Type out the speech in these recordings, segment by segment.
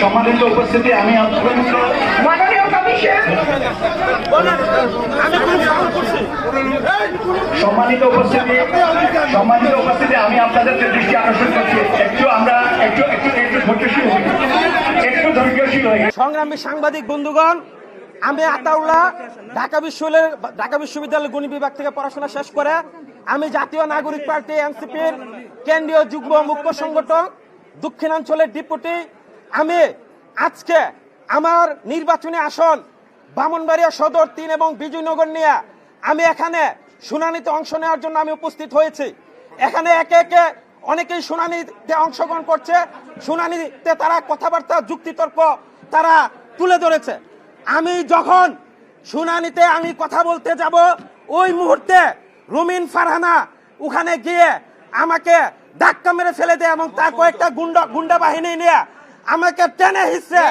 সম্মানিত উপস্থিতি, আমি আপনাদের সম্মানিত উপস্থিতি সম্মানিত উপস্থিতি, আমি আপনাদেরকে দৃষ্টি আকর্ষণ করছি। একটু আমরা, একটু একটু একটু ধৈর্যশীল হই একটু ধৈর্যশীল হই সংগ্রামী সাংবাদিক, বন্ধুগণ, আমি আতাউল্লাহ, ঢাকা বিশ্ববিদ্যালয়ের ঢাকা বিশ্ববিদ্যালয়ের গণিত বিভাগ থেকে পড়াশোনা শেষ করে আমি জাতীয় নাগরিক পার্টি এনসিপির কেন্দ্রীয় যুগ্ম মুখ্য সংগঠক, দক্ষিণাঞ্চলের ডিপুটি। আমি আজকে আমার নির্বাচনী আসন, বামনবাড়িয়া সদর তিন এবং বিজয়নগর নিয়ে আমি এখানে শুনানিতে অংশ নেওয়ার জন্য আমি উপস্থিত হয়েছি। এখানে একে একে অনেকেই শুনানিতে অংশগ্রহণ করছে। শুনানিতে তারা কথাবার্তা, যুক্তিতর্ক তারা তুলে ধরেছে। আমি যখন শুনানিতে আমি কথা বলতে যাব, ওই মুহূর্তে রুমিন ফারহানা, ওখানে গিয়ে আমাকে ধাক্কা মেরে ফেলে দেয় এবং তার কয়েকটা গুন্ডা গুন্ডা বাহিনী নিয়ে আমাকে টেনে হিসছে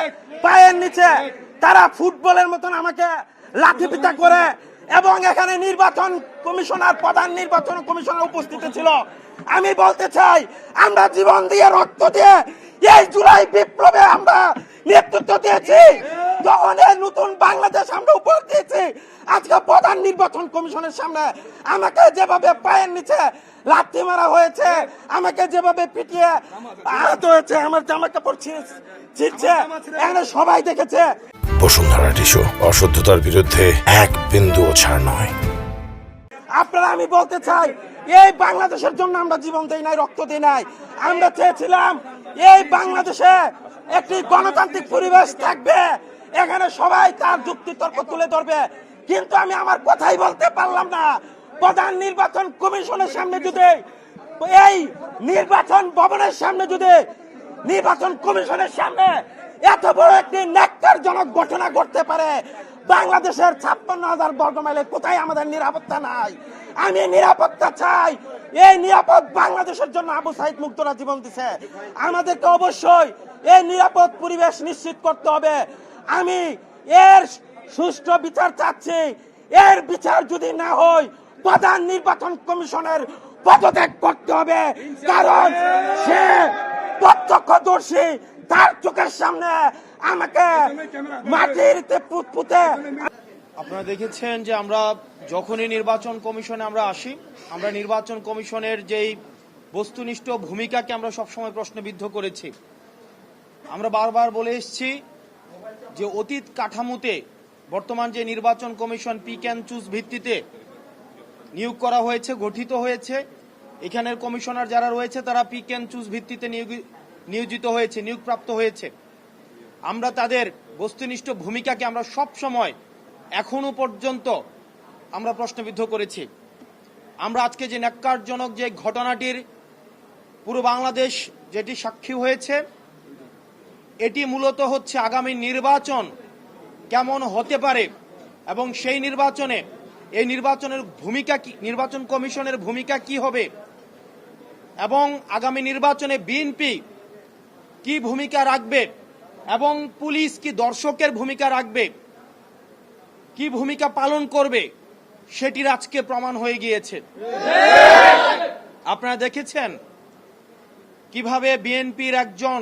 পায়ের নিচে তারা ফুটবলের মতন আমাকে লাঠি পিটা করে এবং এখানে নির্বাচন কমিশনার, প্রধান নির্বাচন কমিশনার উপস্থিত ছিল। আমি বলতে চাই, আমরা জীবন দিয়ে রক্ত দিয়ে এই জুলাই বিপ্লবে আমরা নেতৃত্ব দিয়েছি। এই নতুন বাংলাদেশ আমরা উপহার দিয়েছি। আজকে প্রধান নির্বাচন কমিশনের সামনে আমাকে যেভাবে পায়ের নিচে লাথি মারা হয়েছে আমাকে যেভাবে পিটিয়ে আহত হয়েছে আমার জামা কাপড় ছিঁড়ে- ছিঁড়ছে এখানে সবাই দেখেছে। বসুন্ধরা টিস্যু অশুদ্ধতার বিরুদ্ধে এক বিন্দুও ছাড় নয়। আপনারা আমি বলতে চাই এই বাংলাদেশের জন্য আমরা জীবন দেই নাই রক্ত দিই নাই। আমরা চেয়েছিলাম এই বাংলাদেশে একটি গণতান্ত্রিক পরিবেশ থাকবে। এখানে সবাই তার যুক্তি তর্ক তুলে ধরবে। কিন্তু আমি আমার কথাই বলতে পারলাম না। প্রধান নির্বাচন কমিশনের সামনে যদি, এই নির্বাচন ভবনের সামনে যদি, নির্বাচন কমিশনের সামনে এত বড় একটি ন্যাক্কারজনক ঘটনা ঘটতে পারে, বাংলাদেশের ছাপ্পান্ন হাজার বর্গ মাইলে কোথায় আমাদের নিরাপত্তা নাই? আমি নিরাপত্তা চাই। এই নিরাপদ বাংলাদেশের জন্য আবু সাইদ মুক্তরা জীবন দিছে। আমাদেরকে অবশ্যই এই নিরাপদ পরিবেশ নিশ্চিত করতে হবে। আমি এর সুষ্ঠু বিচার চাচ্ছি। এর বিচার যদি না হয়, প্রধান নির্বাচন কমিশনের পদত্যাগ করতে হবে। কারণ সে প্রত্যক্ষদর্শী, তার চোখের সামনে আমাকে মাটিতে পুত পুঁতে আপনারা দেখেছেন যে আমরা যখনই নির্বাচন কমিশনে আমরা আসি, আমরা নির্বাচন কমিশনের যেই বস্তুনিষ্ঠ ভূমিকাকে আমরা সবসময় প্রশ্নবিদ্ধ করেছি। আমরা বারবার বলে এসেছি যে অতীত কাঠামোতে বর্তমান যে নির্বাচন কমিশন পিক অ্যান্ড চুজ ভিত্তিতে নিয়োগ করা হয়েছে, গঠিত হয়েছে, এখানের কমিশনার যারা রয়েছে তারা পিক অ্যান্ড চুজ ভিত্তিতে নিয়োগি- নিয়োজিত হয়েছে, নিয়োগপ্রাপ্ত হয়েছে। আমরা তাদের বস্তুনিষ্ঠ ভূমিকাকে আমরা সব সময় এখনও পর্যন্ত আমরা প্রশ্নবিদ্ধ করেছি। আমরা আজকে যে ন্যাক্কারজনক যে ঘটনাটির পুরো বাংলাদেশ যেটি সাক্ষী হয়েছে এটি মূলত হচ্ছে আগামী নির্বাচন কেমন হতে পারে এবং সেই নির্বাচনে, এই নির্বাচনের ভূমিকা কি, নির্বাচন কমিশনের ভূমিকা কি হবে এবং আগামী নির্বাচনে বিএনপি কি ভূমিকা রাখবে এবং পুলিশ কি দর্শকের ভূমিকা রাখবে, কি ভূমিকা পালন করবে, সেটির আজকে প্রমাণ হয়ে গিয়েছে। আপনারা দেখেছেন কীভাবে বিএনপির একজন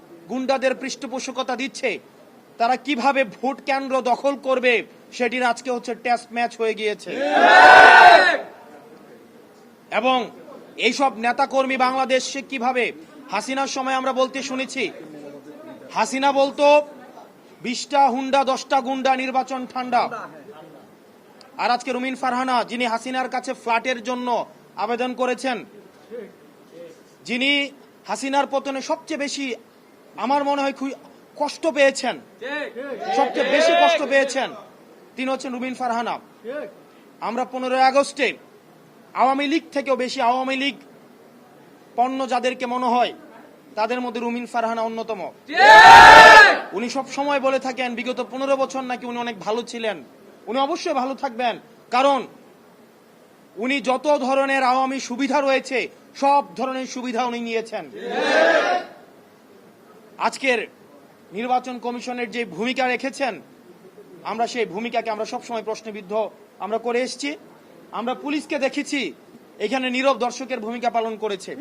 গুন্ডাদের পৃষ্ঠপোষকতা দিচ্ছে, তারা কীভাবে ভোট কেন্দ্র দখল করবে সেটির আজকে হচ্ছে টেস্ট ম্যাচ হয়ে গিয়েছে। এবং এইসব নেতাকর্মী বাংলাদেশে কীভাবে? হাসিনার সময় আমরা বলতে শুনেছি, হাসিনা বলতো, বিশটা হুন্ডা, দশটা গুন্ডা, নির্বাচন ঠান্ডা। আর আজকে রুমিন ফারহানা, যিনি হাসিনার কাছে ফ্ল্যাটের জন্য আবেদন করেছেন, যিনি হাসিনার পতনে সবচেয়ে বেশি আমার মনে হয় কষ্ট পেয়েছেন। সবচেয়ে বেশি কষ্ট পেয়েছেন তিনি হচ্ছেন রুমিন ফারহানা। আমরা পনেরোই আগস্টে আওয়ামী লীগ থেকেও বেশি আওয়ামী লীগ পণ্য যাদেরকে মনে হয়, তাদের মধ্যে রুমিন ফারহানা অন্যতম। উনি সব সময় বলে থাকেন, বিগত পনেরো বছর নাকি উনি অনেক ভালো ছিলেন। উনি অবশ্যই ভালো থাকবেন, কারণ উনি যত ধরনের আওয়ামী সুবিধা রয়েছে, সব ধরনের সুবিধা উনি নিয়েছেন। আজকের নির্বাচন কমিশনের যে ভূমিকা রেখেছেন, আমরা সেই ভূমিকাকে আমরা সবসময় প্রশ্নবিদ্ধ আমরা করে এসেছি। আমরা পুলিশকে দেখেছি, এখানে নীরব দর্শকের ভূমিকা পালন করেছে।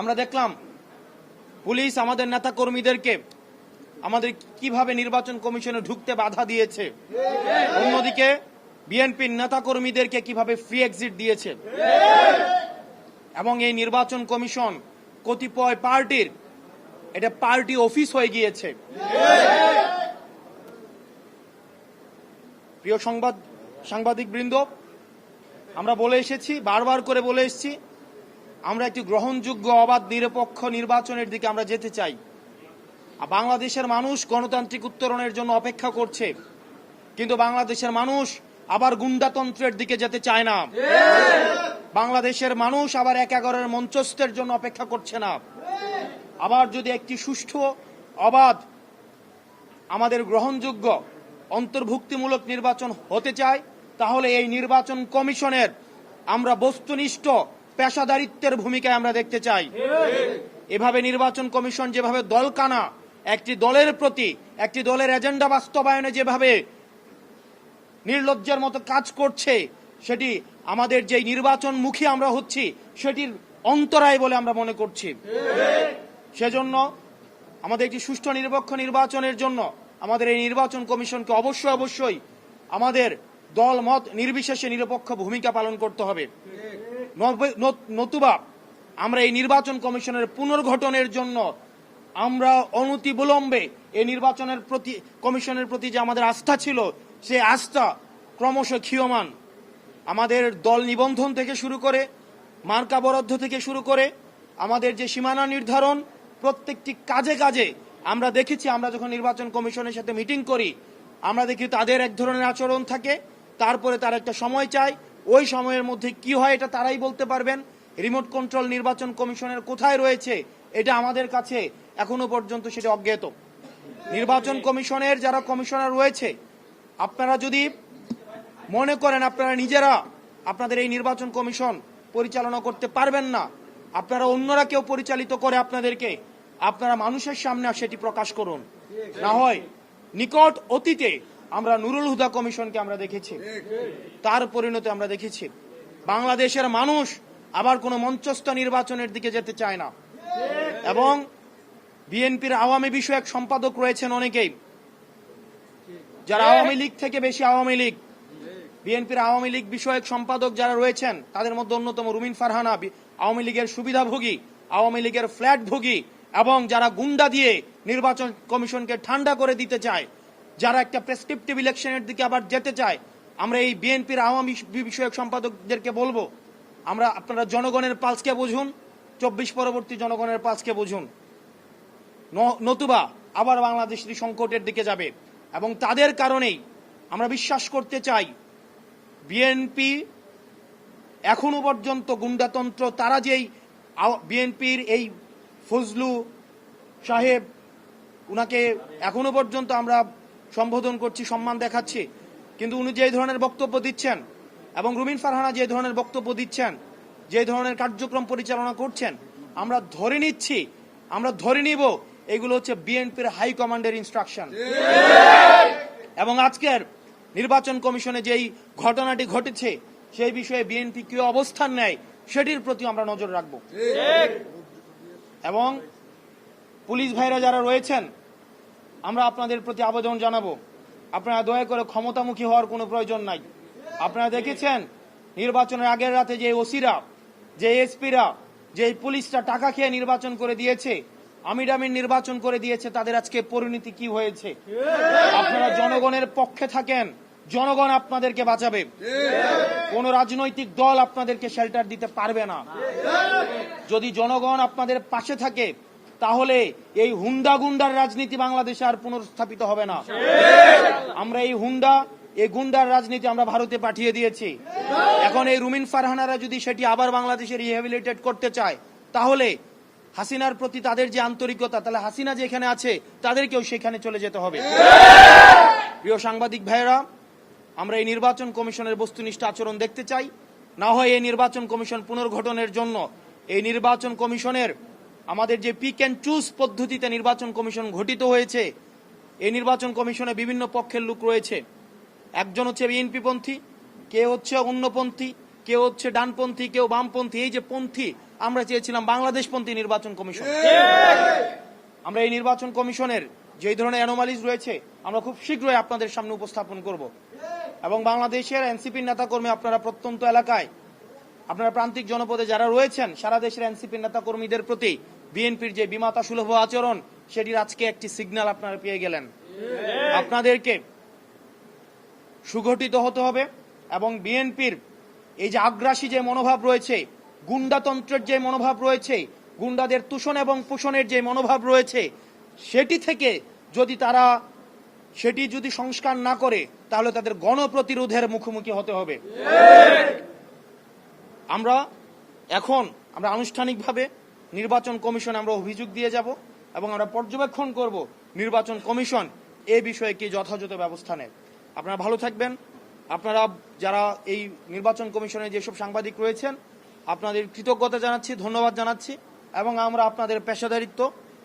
আমরা দেখলাম, পুলিশ আমাদের নেতা কর্মীদেরকে আমাদের কীভাবে নির্বাচন কমিশনে ঢুকতে বাধা দিয়েছে। অন্যদিকে, বিএনপির নেতা কর্মীদেরকে কীভাবে ফ্রি এক্সিট দিয়েছে। এবং এই নির্বাচন কমিশন কতিপয় পার্টির এটা পার্টি অফিস হয়ে গিয়েছে। প্রিয় সংবাদ সাংবাদিক বৃন্দ আমরা বলে এসেছি, বারবার করে বলে এসেছি, আমরা একটি গ্রহণযোগ্য, অবাধ, নিরপেক্ষ নির্বাচনের দিকে আমরা যেতে চাই। বাংলাদেশের মানুষ গণতান্ত্রিক উত্তরণের জন্য অপেক্ষা করছে, কিন্তু বাংলাদেশের মানুষ আবার গুন্ডাতন্ত্রের দিকে যেতে চায় না। বাংলাদেশের মানুষ আবার এক এগারোর মঞ্চস্থের জন্য অপেক্ষা করছে না। আবার যদি একটি সুষ্ঠু অবাধ আমাদের গ্রহণযোগ্য অন্তর্ভুক্তিমূলক নির্বাচন হতে চায়, তাহলে এই নির্বাচন কমিশনের আমরা বস্তুনিষ্ঠ পেশাদারিত্বের ভূমিকায় আমরা দেখতে চাই। এভাবে নির্বাচন কমিশন যেভাবে দলকানা, একটি দলের প্রতি, একটি দলের এজেন্ডা বাস্তবায়নে যেভাবে নির্লজ্জের মতো কাজ করছে, সেটি আমাদের যে নির্বাচনমুখী আমরা হচ্ছি, সেটির অন্তরায় বলে আমরা মনে করছি। সেজন্য আমাদের একটি সুষ্ঠু নিরপেক্ষ নির্বাচনের জন্য আমাদের এই নির্বাচন কমিশনকে অবশ্যই অবশ্যই আমাদের দল, মত নির্বিশেষে নিরপেক্ষ ভূমিকা পালন করতে হবে। নত- নতুবা আমরা এই নির্বাচন কমিশনের পুনর্গঠনের জন্য আমরা অনতি বিলম্বে এই নির্বাচনের প্রতি, কমিশনের প্রতি যে আমাদের আস্থা ছিল, সেই আস্থা ক্রমশ ক্ষীয়মান। আমাদের দল নিবন্ধন থেকে শুরু করে মার্কা বরাদ্দ থেকে শুরু করে, আমাদের যে সীমানা নির্ধারণ প্রত্যেকটি কাজে কাজে আমরা দেখেছি, আমরা যখন নির্বাচন কমিশনের সাথে মিটিং করি, আমরা দেখি তাদের এক ধরনের আচরণ থাকে, তারপরে তার একটা সময় চাই, ওই সময়ের মধ্যে কি হয় এটা তারাই বলতে পারবেন। রিমোট কন্ট্রোল নির্বাচন কমিশনের কোথায় রয়েছে, এটা আমাদের কাছে এখনও পর্যন্ত সেটা অজ্ঞাত। নির্বাচন কমিশনের যারা কমিশনার রয়েছে, আপনারা যদি মনে করেন আপনারা নিজেরা আপনাদের এই নির্বাচন কমিশন পরিচালনা করতে পারবেন না আপনারা অন্যরা কেউ পরিচালিত করে আপনাদেরকে, আপনারা মানুষের সামনে সেটি প্রকাশ করুন। না হয় নিকট অতীতে আমরা নুরুল হুদা কমিশনকে আমরা দেখেছি। তার পরিণতি আমরা দেখেছি। বাংলাদেশের মানুষ আবার কোনো মঞ্চস্থ নির্বাচনের দিকে যেতে চায় না। এবং বিএনপির আওয়ামী বিষয়ক সম্পাদক রয়েছেন অনেকেই। যারা আওয়ামী লীগ থেকে বেশি আওয়ামী লীগ, বিএনপির আওয়ামী লীগ বিষয়ক সম্পাদক যারা রয়েছেন, তাদের মধ্যে অন্যতম রুমিন ফারহানা আওয়ামী লীগের সুবিধাভোগী, আওয়ামী লীগের ফ্ল্যাট ভোগী এবং যারা গুন্ডা দিয়ে নির্বাচন কমিশনকে ঠান্ডা করে দিতে চায়, যারা একটা প্রেসক্রিপটিভ ইলেকশনের দিকে আবার যেতে চায়, আমরা এই বিএনপির আওয়ামী বিষয়ক সম্পাদকদেরকে বলব, আমরা আপনারা জনগণের পালসকে বুঝুন, চব্বিশ পরবর্তী জনগণের পালসকে বুঝুন। নতুবা আবার বাংলাদেশ সংকটের দিকে যাবে এবং তাদের কারণেই আমরা বিশ্বাস করতে চাই, বিএনপি এখনও পর্যন্ত গুন্ডাতন্ত্র তারা যেই বিএনপির এই ফজলু সাহেব উনাকে এখনও পর্যন্ত আমরা সম্বোধন করছি সম্মান দেখাচ্ছি। কিন্তু উনি যে ধরনের বক্তব্য দিচ্ছেন এবং রুমিন ফারহানা যে ধরনের বক্তব্য দিচ্ছেন যে ধরনের কার্যক্রম পরিচালনা করছেন আমরা ধরে নিচ্ছি আমরা ধরে নিব এগুলো হচ্ছে বিএনপির হাই কমান্ডের ইনস্ট্রাকশন এবং আজকের নির্বাচন কমিশনে যেই ঘটনাটি ঘটেছে সেই বিষয়ে বিএনপি কি অবস্থান নেয় সেটির প্রতি আমরা নজর রাখব। এবং পুলিশ ভাইরা যারা রয়েছেন আমরা আপনাদের প্রতি আবেদন জানাব। আপনারা দয়া করে ক্ষমতামুখী হওয়ার কোনো প্রয়োজন নাই। আপনারা দেখেছেন নির্বাচনের আগের রাতে যে ওসিরা যে এসপিরা যে পুলিশরা টাকা খেয়ে নির্বাচন করে দিয়েছে আমিরামির নির্বাচন করে দিয়েছে তাদের আজকে পরিণতি কি হয়েছে? আপনারা জনগণের পক্ষে থাকেন জনগণ আপনাদেরকে বাঁচাবে। কোন রাজনৈতিক দল আপনাদেরকে শেল্টার দিতে পারবে না। যদি জনগণ আপনাদের পাশে থাকে, তাহলে এই হুন্ডা গুন্ডার রাজনীতি বাংলাদেশে আর পুনর্স্থাপিত হবে না। আমরা এই হুন্ডা, এই গুন্ডার রাজনীতি আমরা ভারতে পাঠিয়ে দিয়েছি। এখন এই রুমিন ফারহানারা যদি সেটি আবার বাংলাদেশে রিহ্যাবিলিটেট করতে চায়, তাহলে হাসিনার প্রতি তাদের যে আন্তরিকতা, তাহলে হাসিনা যেখানে আছে, তাদেরকেও সেখানে চলে যেতে হবে। প্রিয় সাংবাদিক ভাইয়েরা আমরা এই নির্বাচন কমিশনের বস্তুনিষ্ঠ আচরণ দেখতে চাই। না হয় এই নির্বাচন কমিশন পুনর্গঠনের জন্য এই নির্বাচন কমিশনের আমাদের যে পিক অ্যান্ড চুজ পদ্ধতিতে নির্বাচন কমিশন ঘটিত হয়েছে, এই নির্বাচন কমিশনে বিভিন্ন পক্ষের লোক রয়েছে। একজন হচ্ছে বিএনপি পন্থী কে হচ্ছে অন্যপন্থী কেউ হচ্ছে ডানপন্থী কেউ বামপন্থী, এই যে পন্থী, আমরা চেয়েছিলাম বাংলাদেশপন্থী নির্বাচন কমিশন। আমরা এই নির্বাচন কমিশনের যেই ধরনের অ্যানোমালিজ রয়েছে, আমরা খুব শীঘ্রই আপনাদের সামনে উপস্থাপন করব। এবং বাংলাদেশের এনসিপির নেতাকর্মী আপনারা প্রত্যন্ত এলাকায়, আপনারা প্রান্তিক জনপদে যারা রয়েছেন, সারা দেশের এনসিপির নেতাকর্মীদের প্রতি বিএনপির যে বিমাতা সুলভ আচরণ, সেটির আজকে একটি সিগন্যাল আপনারা পেয়ে গেলেন। আপনাদেরকে সুগঠিত হতে হবে এবং বিএনপির এই যে আগ্রাসী যে মনোভাব রয়েছে, গুন্ডাতন্ত্রের যে মনোভাব রয়েছে, গুন্ডাদের তুষণ এবং পোষণের যে মনোভাব রয়েছে, সেটি থেকে যদি তারা সেটি যদি সংস্কার না করে, তাহলে তাদের গণপ্রতিরোধের মুখোমুখি হতে হবে। আমরা এখন, আমরা আনুষ্ঠানিকভাবে নির্বাচন কমিশনে আমরা অভিযোগ দিয়ে যাব এবং আমরা পর্যবেক্ষণ করব নির্বাচন কমিশন এ বিষয়ে কি যথাযথ ব্যবস্থা নেয়। আপনারা ভালো থাকবেন। আপনারা যারা এই নির্বাচন কমিশনে যেসব সাংবাদিক রয়েছেন, আপনাদের কৃতজ্ঞতা জানাচ্ছি, ধন্যবাদ জানাচ্ছি এবং আমরা আপনাদের পেশাদারিত্ব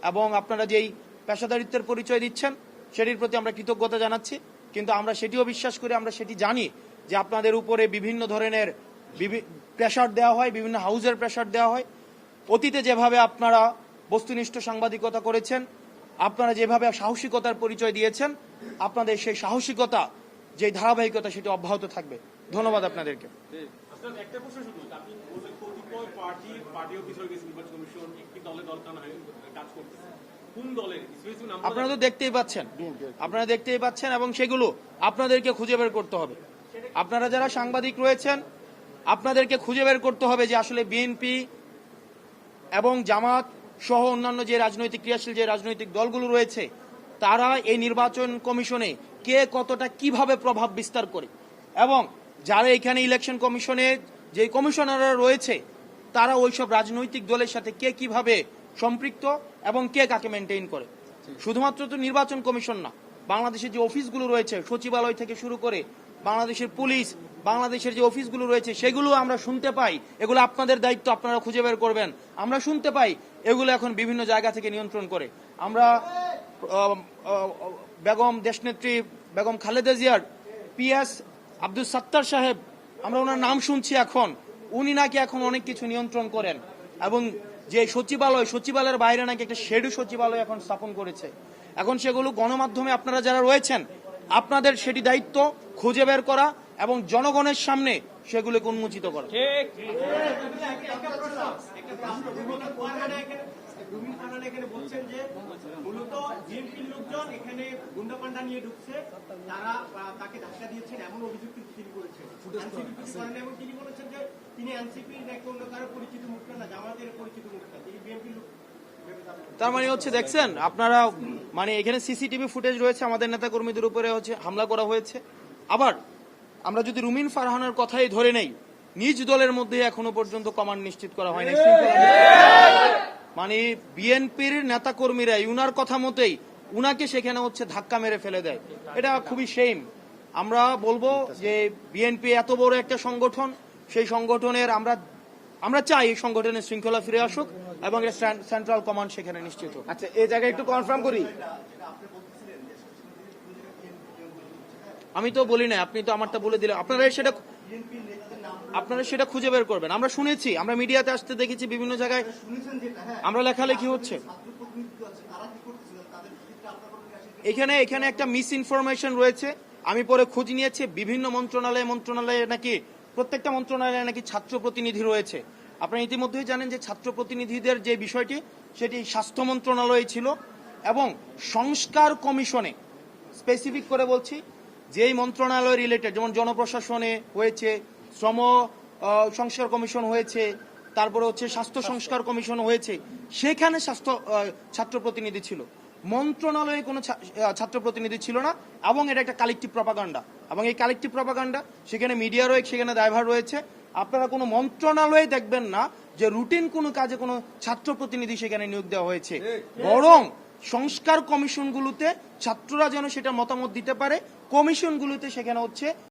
এবং আপনারা যেই পেশাদারিত্বের পরিচয় দিচ্ছেন সেটির প্রতি আমরা কৃতজ্ঞতা জানাচ্ছি, কিন্তু আমরা সেটিও বিশ্বাস করি, আমরা সেটি জানি যে আপনাদের উপরে বিভিন্ন ধরনের প্রেশার দেওয়া হয়, বিভিন্ন হাউজের প্রেশার দেওয়া হয়। অতীতে যেভাবে আপনারা বস্তুনিষ্ঠ সাংবাদিকতা করেছেন, আপনারা যেভাবে সাহসিকতার পরিচয় দিয়েছেন, আপনাদের সেই সাহসিকতা যে ধারাবাহিকতা, সেটি অব্যাহত থাকবে। ধন্যবাদ আপনাদেরকে। একটা প্রশ্ন শুধু আপনি কতিপয় পার্টি পার্টি অফিস গেছে, নির্বাচন কমিশন, একটি দলে হয়ে কাজ করতেছে কোন দলের স্পেসিফিক নাম আপনারা তো দেখতেই পাচ্ছেন। আপনারা দেখতেই পাচ্ছেন এবং সেগুলো আপনাদেরকে খুঁজে বের করতে হবে। আপনারা যারা সাংবাদিক রয়েছেন, আপনাদেরকে খুঁজে বের করতে হবে যে আসলে বিএনপি এবং জামাত সহ অন্যান্য যে রাজনৈতিক ক্রিয়াশীল যে রাজনৈতিক দলগুলো রয়েছে, তারা এই নির্বাচন কমিশনে কে কতটা কীভাবে প্রভাব বিস্তার করে এবং যারা এখানে ইলেকশন কমিশনে যে কমিশনাররা রয়েছে, তারা ওইসব রাজনৈতিক দলের সাথে কে কীভাবে সম্পৃক্ত এবং কে কাকে মেনটেন করে। শুধুমাত্র তো নির্বাচন কমিশন না, বাংলাদেশের যে অফিসগুলো রয়েছে, সচিবালয় থেকে শুরু করে বাংলাদেশের পুলিশ, বাংলাদেশের যে অফিসগুলো রয়েছে, সেগুলো আমরা শুনতে পাই। এগুলো আপনাদের দায়িত্ব, আপনারা খুঁজে বের করবেন। আমরা শুনতে পাই, এগুলো এখন বিভিন্ন জায়গা থেকে নিয়ন্ত্রণ করে। আমরা বেগম দেশনেত্রী, বেগম খালেদা জিয়ার পিএস আব্দুল সাত্তার সাহেব, আমরা ওনার নাম শুনছি এখন। উনি নাকি এখন অনেক কিছু নিয়ন্ত্রণ করেন এবং যে সচিবালয় সচিবালয়ের বাইরে নাকি একটা শেডু সচিবালয় এখন স্থাপন করেছে। এখন সেগুলো গণমাধ্যমে আপনারা যারা রয়েছেন আপনাদের সেটি দায়িত্ব খুঁজে বের করা এবং জনগণের সামনে সেগুলোকে উন্মোচিত করা। রুমিন ফারহান এখানে বলছেন যে মূলত বিএনপির লোকজন এখানে গুন্ডা পান্ডা নিয়ে ঢুকছে। তারা তাকে ধাক্কা দিয়েছেন এমন অভিযোগ কিন্তু তিনি করেছেন। এনসিপি করেন এবং তিনি বলেছেন যে তিনি এনসিপির নাকি অন্য কারও পরিচিত মুখ না জামাতের পরিচিত মুখ না তিনি বিএনপির লোক তার মানে হচ্ছে দেখছেন আপনারা মানে এখানে সিসিটিভি ফুটেজ রয়েছে আমাদের নেতা কর্মীদের উপরে হচ্ছে হামলা করা হয়েছে। আবার আমরা যদি রুমিন ফারহানের কথাই ধরে নেই নিজ দলের মধ্যে এখনও পর্যন্ত কমান্ড নিশ্চিত করা হয়নি। মানে বিএনপির নেতা কর্মীরা উনার কথা মতেই উনাকে সেখানে হচ্ছে ধাক্কা মেরে ফেলে দেয়। এটা খুবই সেম আমরা বলব যে বিএনপি এত বড় একটা সংগঠন সেই সংগঠনের আমরা আমরা চাই এই সংগঠনের শৃঙ্খলা ফিরে আসুক এবং সেন্ট্রাল কমান্ড সেখানে নিশ্চিত হোক। আচ্ছা এই জায়গায় একটু কনফার্ম করি। আমি তো বলি না আপনি তো আমারটা বলে দিলেন। আপনারা সেটা আপনারা সেটা খুঁজে বের করবেন। আমরা শুনেছি আমরা মিডিয়াতে আসতে দেখেছি বিভিন্ন জায়গায় আমরা লেখালেখি হচ্ছে। এখানে এখানে একটা মিস ইনফরমেশন রয়েছে। আমি পরে খোঁজ নিয়েছি বিভিন্ন মন্ত্রণালয় মন্ত্রণালয়ে নাকি প্রত্যেকটা মন্ত্রণালয়ে নাকি ছাত্র প্রতিনিধি রয়েছে। আপনারা ইতিমধ্যেই জানেন যে ছাত্র প্রতিনিধিদের যে বিষয়টি সেটি স্বাস্থ্য মন্ত্রণালয়ে ছিল এবং সংস্কার কমিশনে স্পেসিফিক করে বলছি যেই মন্ত্রণালয় রিলেটেড যেমন জনপ্রশাসনে হয়েছে শ্রম সংস্কার কমিশন হয়েছে তারপরে হচ্ছে স্বাস্থ্য সংস্কার কমিশন হয়েছে সেখানে স্বাস্থ্য ছাত্র প্রতিনিধি ছিল। মন্ত্রণালয়ে কোনো ছাত্র প্রতিনিধি ছিল না এবং এটা একটা কালেকটিভ প্রপাগান্ডা এবং এই কালেকটিভ প্রপাগান্ডা সেখানে মিডিয়া রয়েছে সেখানে দায়ভার রয়েছে। আপনারা কোনো মন্ত্রণালয়ে দেখবেন না যে রুটিন কোনো কাজে কোনো ছাত্র প্রতিনিধি সেখানে নিয়োগ দেওয়া হয়েছে। বরং সংস্কার কমিশনগুলোতে ছাত্ররা যেন সেটা মতামত দিতে পারে কমিশনগুলোতে সেখানে হচ্ছে